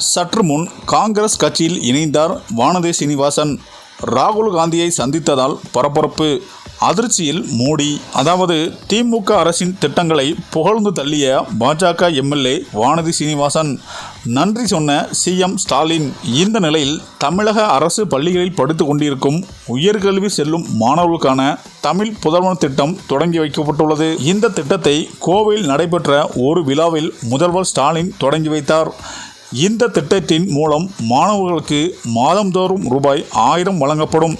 சற்று முன் காங்கிரஸ் கட்சியில் இணைந்தார் வானதி சீனிவாசன். ராகுல் காந்தியை சந்தித்ததால் பரபரப்பு. அதிர்ச்சியில் மோடி அதாவது திமுக அரசின் திட்டங்களை புகழ்ந்து தள்ளிய பாஜக எம்எல்ஏ வானதி சீனிவாசன். நன்றி சொன்ன சிஎம் ஸ்டாலின் இந்த நிலையில் தமிழக அரசு பள்ளிகளில் படித்து கொண்டிருக்கும் உயர்கல்வி செல்லும் மாணவர்களுக்கான தமிழ் புதல்வன் திட்டம் தொடங்கி வைக்கப்பட்டுள்ளது. இந்த திட்டத்தை கோவையில் நடைபெற்ற ஒரு விழாவில் முதல்வர் ஸ்டாலின் தொடங்கி வைத்தார். இந்த திட்டத்தின் மூலம் மாணவர்களுக்கு மாதந்தோறும் ரூபாய் ஆயிரம் வழங்கப்படும்.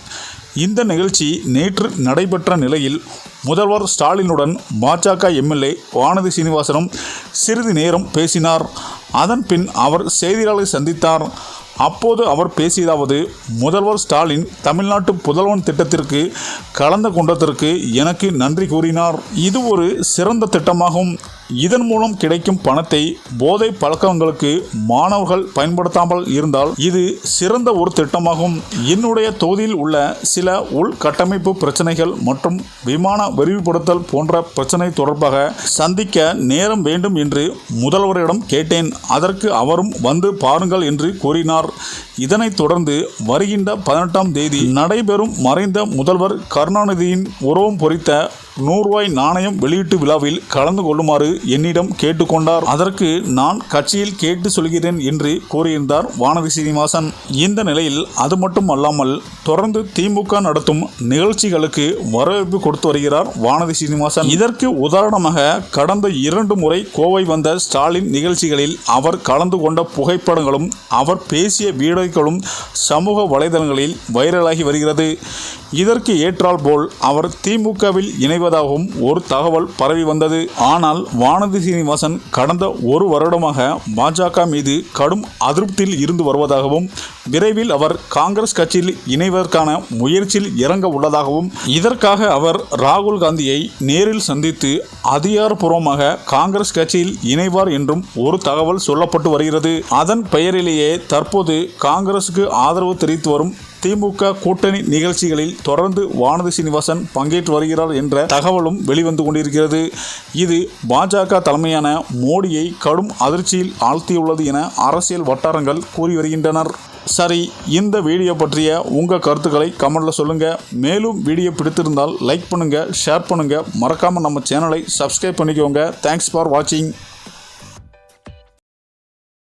இந்த நிகழ்ச்சி நேற்று நடைபெற்ற நிலையில் முதல்வர் ஸ்டாலினுடன் பாஜக எம்எல்ஏ வானதி சீனிவாசனும் சிறிது நேரம் பேசினார். அதன் பின் அவர் செய்தியாளரை சந்தித்தார். அப்போது அவர் பேசியதாவது முதல்வர் ஸ்டாலின் தமிழ்நாட்டு புதல்வன் திட்டத்திற்கு கலந்து கொண்டதற்கு எனக்கு நன்றி கூறினார். இது ஒரு சிறந்த திட்டமாகும். இதன் மூலம் கிடைக்கும் பணத்தை போதை பழக்கங்களுக்கு மாணவர்கள் பயன்படுத்தாமல் இருந்தால் இது சிறந்த ஒரு திட்டமாகும். என்னுடைய தொகுதியில் உள்ள சில உள்கட்டமைப்பு பிரச்சனைகள் மற்றும் விமான விரிவுபடுத்தல் போன்ற பிரச்சனை தொடர்பாக சந்திக்க நேரம் வேண்டும் என்று முதல்வரிடம் கேட்டேன். அதற்கு அவரும் வந்து பாருங்கள் என்று கூறினார். இதனைத் தொடர்ந்து வருகின்ற பதினெட்டாம் தேதி நடைபெறும் மறைந்த முதல்வர் கருணாநிதியின் உருவம் பொறித்த நூறுரூவாய் நாணயம் வெளியீட்டு விழாவில் கலந்து கொள்ளுமாறு என்னிடம் கேட்டுக்கொண்டார். அதற்கு நான் கட்சியில் கேட்டு சொல்கிறேன் என்று கூறியிருந்தார் வானதி சீனிவாசன். இந்த நிலையில் அது மட்டும் அல்லாமல் தொடர்ந்து திமுக நடத்தும் நிகழ்ச்சிகளுக்கு வரவேற்பு கொடுத்து வருகிறார் வானதி சீனிவாசன். இதற்கு உதாரணமாக கடந்த இரண்டு முறை கோவை வந்த ஸ்டாலின் நிகழ்ச்சிகளில் அவர் கலந்து கொண்ட புகைப்படங்களும் அவர் பேசிய வீடியோக்களும் சமூக வலைதளங்களில் வைரலாகி வருகிறது. இதற்கு ஏற்றால் போல் அவர் திமுகவில் இணைவதாகவும் ஒரு தகவல் பரவி வந்தது. ஆனால் வானதி சீனிவாசன் கடந்த ஒரு வருடமாக பாஜக மீது கடும் அதிருப்தியில் இருந்து வருவதாகவும் விரைவில் அவர் காங்கிரஸ் கட்சியில் இணைவதற்கான முயற்சியில் இறங்க உள்ளதாகவும் இதற்காக அவர் ராகுல் காந்தியை நேரில் சந்தித்து அதிகாரப்பூர்வமாக காங்கிரஸ் கட்சியில் இணைவார் என்றும் ஒரு தகவல் சொல்லப்பட்டு வருகிறது. அதன் பெயரிலேயே தற்போது காங்கிரசுக்கு ஆதரவு தெரிவித்து வரும் திமுக கூட்டணி நிகழ்ச்சிகளில் தொடர்ந்து வானதி சீனிவாசன் பங்கேற்று வருகிறார் என்ற தகவலும் வெளிவந்து கொண்டிருக்கிறது. இது பாஜக தலைமையான மோடியை கடும் அதிர்ச்சியில் ஆழ்த்தியுள்ளது என அரசியல் வட்டாரங்கள் கூறி வருகின்றனர். சரி இந்த வீடியோ பற்றிய உங்கள் கருத்துக்களை கமெண்டில் சொல்லுங்கள் மேலும் வீடியோ பிடித்திருந்தால் லைக் பண்ணுங்கள் ஷேர் பண்ணுங்கள் மறக்காமல் நம்ம சேனலை சப்ஸ்கிரைப் பண்ணிக்கோங்க. தேங்க்ஸ் ஃபார் வாட்சிங்